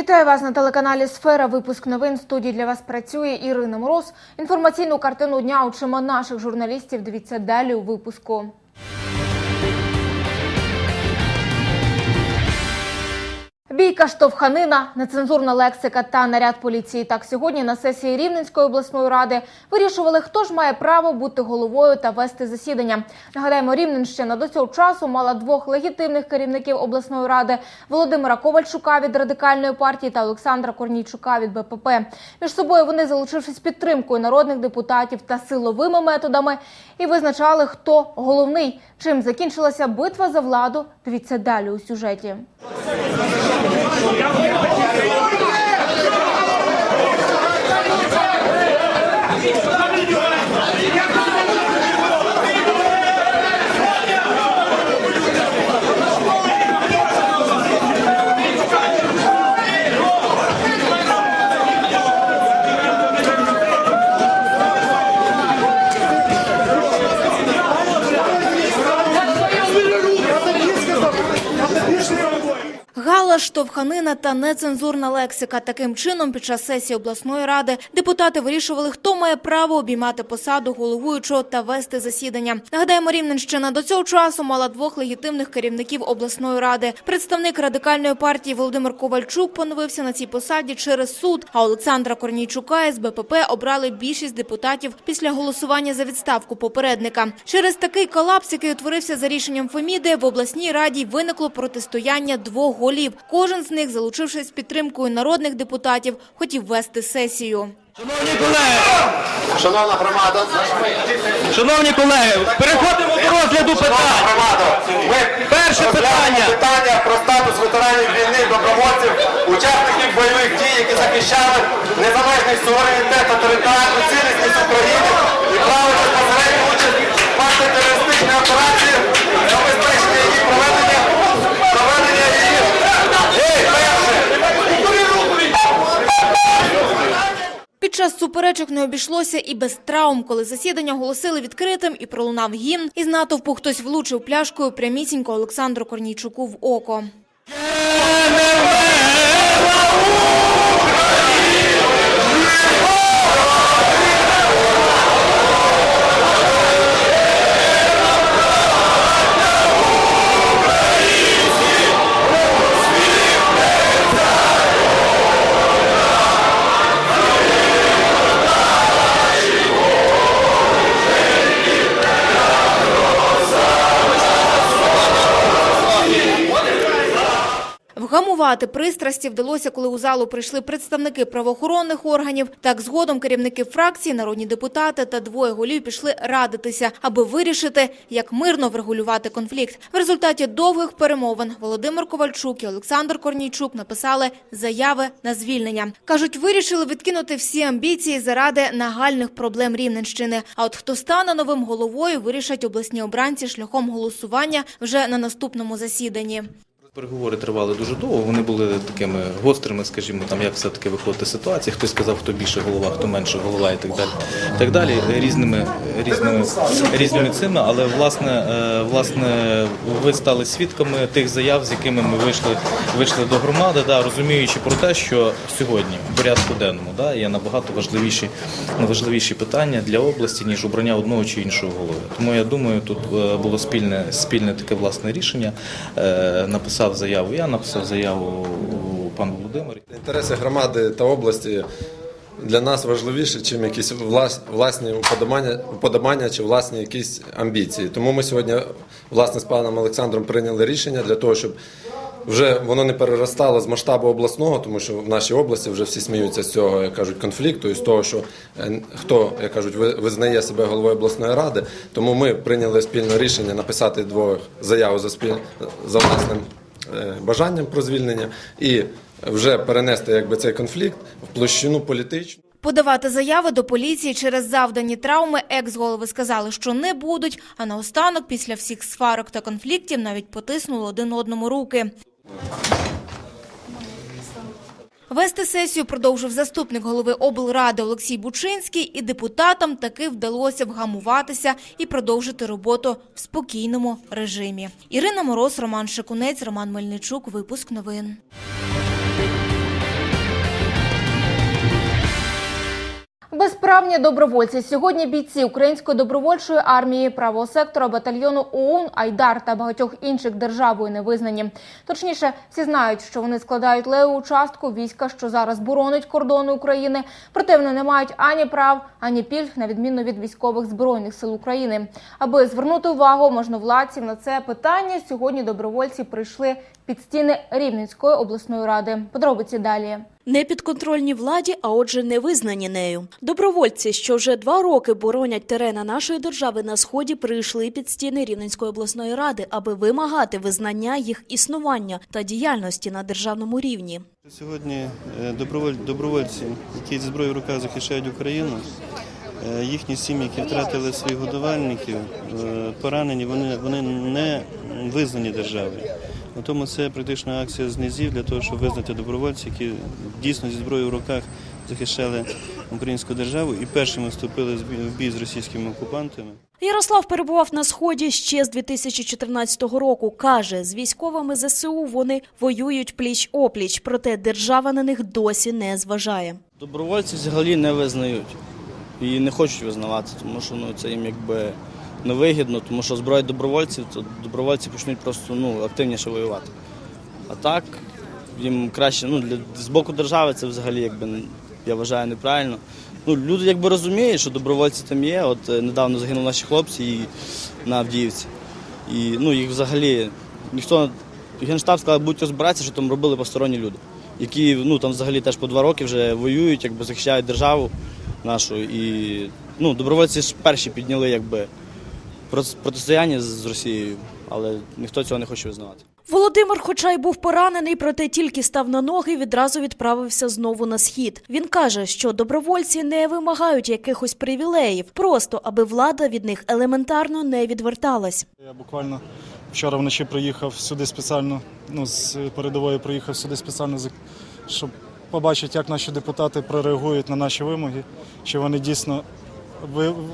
Вітаю вас на телеканалі Сфера. Випуск новин студії для вас працює Ірина Мороз. Інформаційну картину дня очима наших журналістів. Дивіться далі у випуску. Бійка, штовханина, нецензурна лексика та наряд поліції. Так сьогодні на сесії Рівненської обласної ради вирішували, хто ж має право бути головою та вести засідання. Нагадаємо, Рівненщина до цього часу мала двох легітимних керівників обласної ради Володимира Ковальчука від радикальної партії та Олександра Корнійчука від БПП. Між собою вони, залучившись підтримкою народних депутатів та силовими методами, і визначали, хто головний. Чим закінчилася битва за владу? Дивіться далі у сюжеті. Yeah. Штовханина та нецензурна лексика. Таким чином, під час сесії обласної ради депутати вирішували, хто має право обіймати посаду головуючого та вести засідання. Нагадаємо, Рівненщина до цього часу мала двох легітимних керівників обласної ради. Представник радикальної партії Володимир Ковальчук поновився на цій посаді через суд. А Олександра Корнійчука із БПП обрали більшість депутатів після голосування за відставку попередника. Через такий колапс, який утворився за рішенням Феміди, в обласній раді виникло протистояння двох голів. Кожен з них, залучившись підтримкою народних депутатів, хотів вести сесію. Шановні колеги, Шановна громада, шановні колеги, переходимо до розгляду питань. Перше питання. питання про статус ветеранів війни, добровольців, учасників бойових дій, які захищали незалежність, суверенітет територіальну цілісність України і право безпосередньо участь в антитерористичній операції, забезпечення її проведення, проведення її. Ей, перше! Під час суперечок не обійшлося і без травм, коли засідання оголосили відкритим і пролунав гімн. Із натовпу хтось влучив пляшкою прямісінько Олександру Корнійчуку в око. Вгамувати пристрасті вдалося, коли у залу прийшли представники правоохоронних органів. Так згодом керівники фракції, народні депутати та двоє голів пішли радитися, аби вирішити, як мирно врегулювати конфлікт. В результаті довгих перемовин Володимир Ковальчук і Олександр Корнійчук написали заяви на звільнення. кажуть, вирішили відкинути всі амбіції заради нагальних проблем Рівненщини. А от хто стане новим головою, вирішать обласні обранці шляхом голосування вже на наступному засіданні. Переговори тривали дуже довго. Вони були такими гострими, скажімо, там як все таки виходити з ситуації. Хтось сказав, хто більше голова, хто менше голова, і так далі. Так далі різними різними різними цими. Але власне, е, власне, ви стали свідками тих заяв, з якими ми вийшли вийшли до громади, да, розуміючи про те, що сьогодні в порядку денному да, є набагато важливіші важливіші питання для області ніж обрання одного чи іншого голови. Тому я думаю, тут е, було спільне спільне таке власне рішення. Е, Написав заяву. Я написав заяву пан Володимир. Інтереси громади та області для нас важливіше, ніж якісь влас- власні уподобання, уподобання чи власні якісь амбіції. Тому ми сьогодні власне з паном Олександром прийняли рішення для того, щоб вже воно не переростало з масштабу обласного, тому що в нашій області вже всі сміються з цього, як кажуть, конфлікту і з того, що е, хто, як кажуть, ви- визнає себе головою обласної ради. Тому ми прийняли спільне рішення написати двох заяву за спіль за власним бажанням про звільнення і вже перенести якби цей конфлікт в площину політичну. Подавати заяви до поліції через завдані травми екс-голови сказали, що не будуть. А наостанок, після всіх сварок та конфліктів, навіть потиснули один одному руки. Вести сесію продовжив заступник голови облради Олексій Бучинський, і депутатам таки вдалося вгамуватися і продовжити роботу в спокійному режимі. Ірина Мороз, Роман Шикунець, Роман Мельничук. Випуск новин. Безправні добровольці. Сьогодні бійці Української добровольчої армії, правого сектора, батальйону ОУН, Айдар та багатьох інших державою не визнані. Точніше, всі знають, що вони складають леву частку війська, що зараз боронить кордони України. Проте вони не мають ані прав, ані пільг, на відміну від військових збройних сил України. Аби звернути увагу можновладців на це питання, сьогодні добровольці прийшли під стіни Рівненської обласної ради. Подробиці далі. Не підконтрольні владі, а отже, не визнані нею. Добровольці, що вже два роки боронять терена нашої держави на сході, прийшли під стіни Рівненської обласної ради, аби вимагати визнання їх існування та діяльності на державному рівні. Сьогодні е, добровольці, які зі зброєю в руках захищають Україну, е, їхні сім'ї, які втратили своїх годувальників, е, поранені, вони, вони не визнані державою. На тому це практично акція знизів для того, щоб визнати добровольців, які дійсно зі зброєю в руках захищали українську державу і першими вступили в бій з російськими окупантами. Ярослав перебував на сході ще з 2014 року. каже, з військовими ЗСУ вони воюють пліч опліч, проте держава на них досі не зважає. Добровольці взагалі не визнають і не хочуть визнавати, тому що ну, це їм якби невигідно, тому що зброя добровольців, то добровольці почнуть просто ну, активніше воювати. А так їм краще, ну, для, з боку держави це взагалі якби, я вважаю неправильно. Ну, люди якби розуміють, що добровольці там є. От е, недавно загинули наші хлопці і, на Авдіївці. І ну, їх взагалі ніхто, Генштаб сказав, будуть розбиратися, що там робили посторонні люди, які ну, там взагалі теж по два роки вже воюють, якби захищають державу нашу. І ну, добровольці ж перші підняли якби, протистояння з Росією, але ніхто цього не хоче визнавати. Володимир, хоча й був поранений, проте тільки став на ноги, відразу відправився знову на схід. Він каже, що добровольці не вимагають якихось привілеїв, просто аби влада від них елементарно не відверталась. Я буквально вчора вночі приїхав сюди спеціально, ну, з передової приїхав сюди спеціально, щоб побачити, як наші депутати прореагують на наші вимоги, чи вони дійсно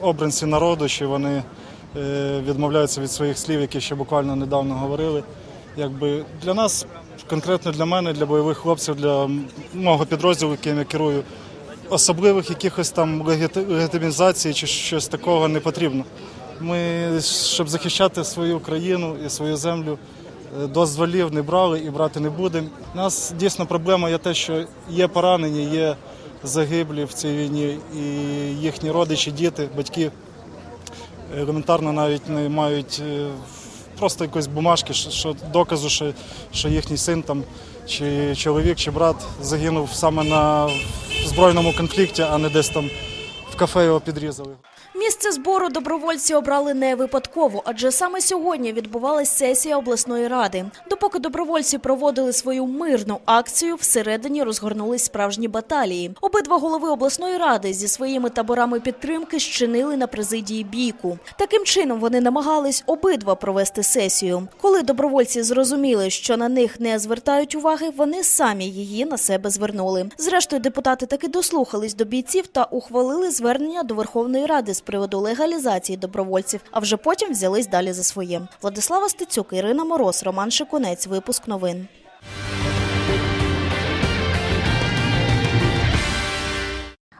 обранці народу, чи вони відмовляються від своїх слів, які ще буквально недавно говорили. Якби для нас, конкретно для мене, для бойових хлопців, для мого підрозділу, яким я керую, особливих якихось там легіти- легітимізацій чи щось такого не потрібно. Ми, щоб захищати свою країну і свою землю, е, дозволів не брали і брати не будемо. У нас дійсно проблема є те, що є поранені, є загиблі в цій війні, і їхні родичі, діти, батьки елементарно навіть не мають е, просто якоїсь бумажки, що, доказу, що, що їхній син там, чи чоловік, чи брат загинув саме на збройному конфлікті, а не десь там в кафе його підрізали. Місце збору добровольці обрали не випадково, адже саме сьогодні відбувалась сесія обласної ради. Допоки добровольці проводили свою мирну акцію, всередині розгорнулись справжні баталії. Обидва голови обласної ради зі своїми таборами підтримки щинили на президії бійку. Таким чином вони намагались обидва провести сесію. Коли добровольці зрозуміли, що на них не звертають уваги, вони самі її на себе звернули. Зрештою, депутати таки дослухались до бійців та ухвалили звернення до Верховної Ради з приводу легалізації добровольців, а вже потім взялись далі за своє. Владислава Стецюк, Ірина Мороз, Роман Шикунець. Випуск новин.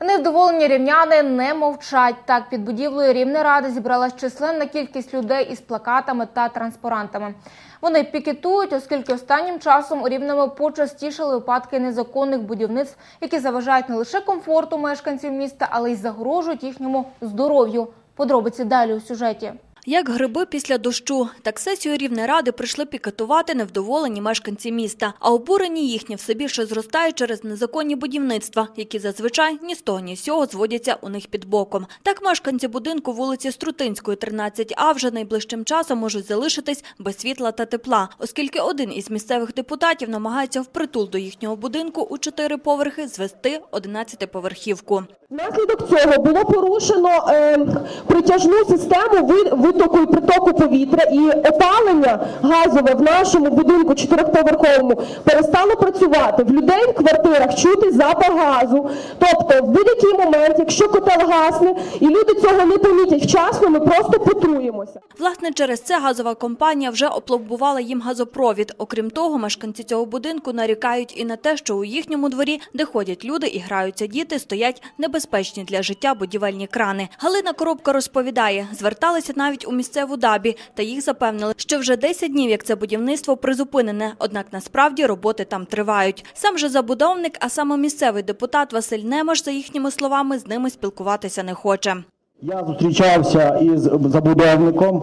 Невдоволені рівняни не мовчать. Так, під будівлею Рівнеради зібралась численна кількість людей із плакатами та транспарантами. Вони пікетують, оскільки останнім часом у Рівному почастішали випадки незаконних будівництв, які заважають не лише комфорту мешканців міста, але й загрожують їхньому здоров'ю. Подробиці далі у сюжеті. Як гриби після дощу, так сесію Рівнеради прийшли пікетувати невдоволені мешканці міста, а обурені їхні все більше зростають через незаконні будівництва, які зазвичай ні з того, ні з сього зводяться у них під боком. Так мешканці будинку вулиці Струтинської, 13А вже найближчим часом можуть залишитись без світла та тепла, оскільки один із місцевих депутатів намагається впритул до їхнього будинку у чотири поверхи звести 11-поверхівку. Внаслідок цього було порушено е, притяжну систему витоку і притоку повітря, і опалення газове в нашому будинку чотирьохповерховому перестало працювати. В людей в квартирах чути запах газу. Тобто, в будь-який момент, якщо котел гасне, і люди цього не помітять вчасно, ми просто потруємося. Власне, через це газова компанія вже опломбувала їм газопровід. Окрім того, мешканці цього будинку нарікають і на те, що у їхньому дворі, де ходять люди і граються діти, стоять небезпечні для життя будівельні крани. Галина Коробка розповідає, зверталися навіть у місцеву дабі, та їх запевнили, що вже 10 днів, як це будівництво призупинене. Однак насправді роботи там тривають. Сам же забудовник, а саме місцевий депутат Василь Немаш, за їхніми словами, з ними спілкуватися не хоче. Я зустрічався із забудовником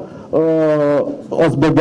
ОСББ,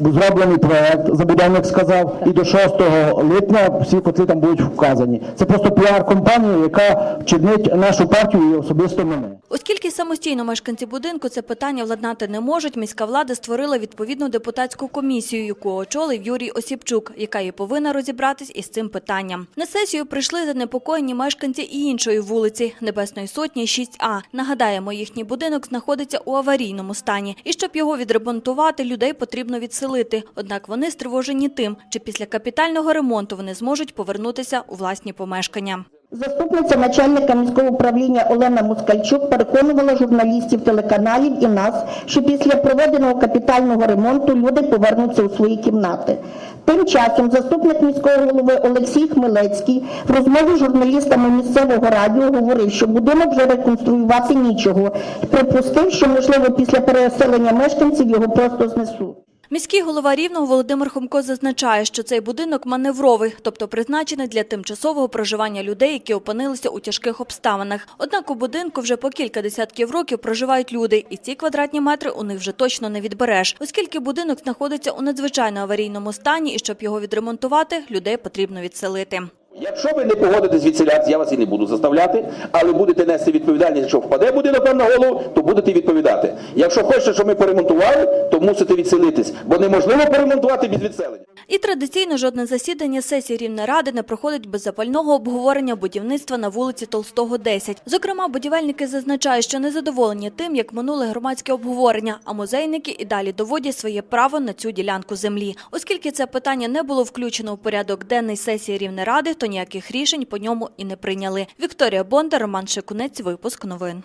зроблений проект, забудовник сказав, і до 6 липня всі котли там будуть вказані. Це просто піар-компанія, яка чинить нашу партію і особисто мене. Оскільки самостійно мешканці будинку це питання владнати не можуть, міська влада створила відповідну депутатську комісію, яку очолив Юрій Осіпчук, яка і повинна розібратись із цим питанням. На сесію прийшли занепокоєні мешканці і іншої вулиці Небесної Сотні 6А. Нагадаємо, їхній будинок знаходиться у аварійному стані, і щоб його відремонтувати, людей потрібно відселити. Однак вони стривожені тим, чи після капітального ремонту вони зможуть повернутися у власні помешкання. Заступниця начальника міського управління Олена Москальчук переконувала журналістів телеканалів і нас, що після проведеного капітального ремонту люди повернуться у свої кімнати. Тим часом заступник міського голови Олексій Хмелецький в розмові з журналістами місцевого радіо говорив, що будинок вже реконструювати нічого. Припустив, що можливо після переселення мешканців його просто знесуть. Міський голова Рівного Володимир Хомко зазначає, що цей будинок маневровий, тобто призначений для тимчасового проживання людей, які опинилися у тяжких обставинах. Однак у будинку вже по кілька десятків років проживають люди, і ці квадратні метри у них вже точно не відбереш, оскільки будинок знаходиться у надзвичайно аварійному стані, і щоб його відремонтувати, людей потрібно відселити. Якщо ви не погодитесь відселятися, я вас і не буду заставляти, але будете нести відповідальність, якщо впаде будинок вам на голову, то будете відповідати. Якщо хочете, щоб ми поремонтували, то мусите відселитись, бо неможливо поремонтувати без відселення. І традиційно жодне засідання сесії Рівнеради не проходить без запального обговорення будівництва на вулиці Толстого, 10. Зокрема, будівельники зазначають, що незадоволені тим, як минуле громадське обговорення, а музейники і далі доводять своє право на цю ділянку землі. Оскільки це питання не було включено у порядок денний сесії Рівнеради, то ніяких рішень по ньому і не прийняли. Вікторія Бондар, Роман Шикунець, випуск новин.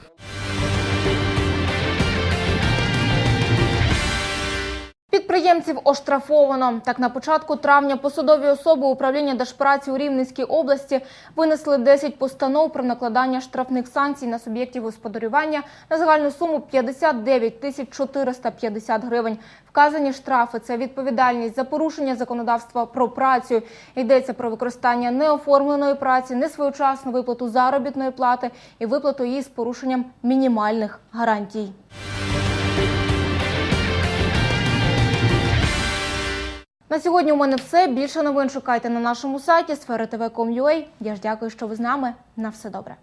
Підприємців оштрафовано. Так, на початку травня посадові особи управління Держпраці у Рівненській області винесли 10 постанов про накладання штрафних санкцій на суб'єктів господарювання на загальну суму 59 тисяч 450 гривень. Вказані штрафи – це відповідальність за порушення законодавства про працю. Йдеться про використання неоформленої праці, несвоєчасну виплату заробітної плати і виплату її з порушенням мінімальних гарантій. На сьогодні у мене все. Більше новин шукайте на нашому сайті sfera.tv.com.ua. Я ж дякую, що ви з нами. На все добре.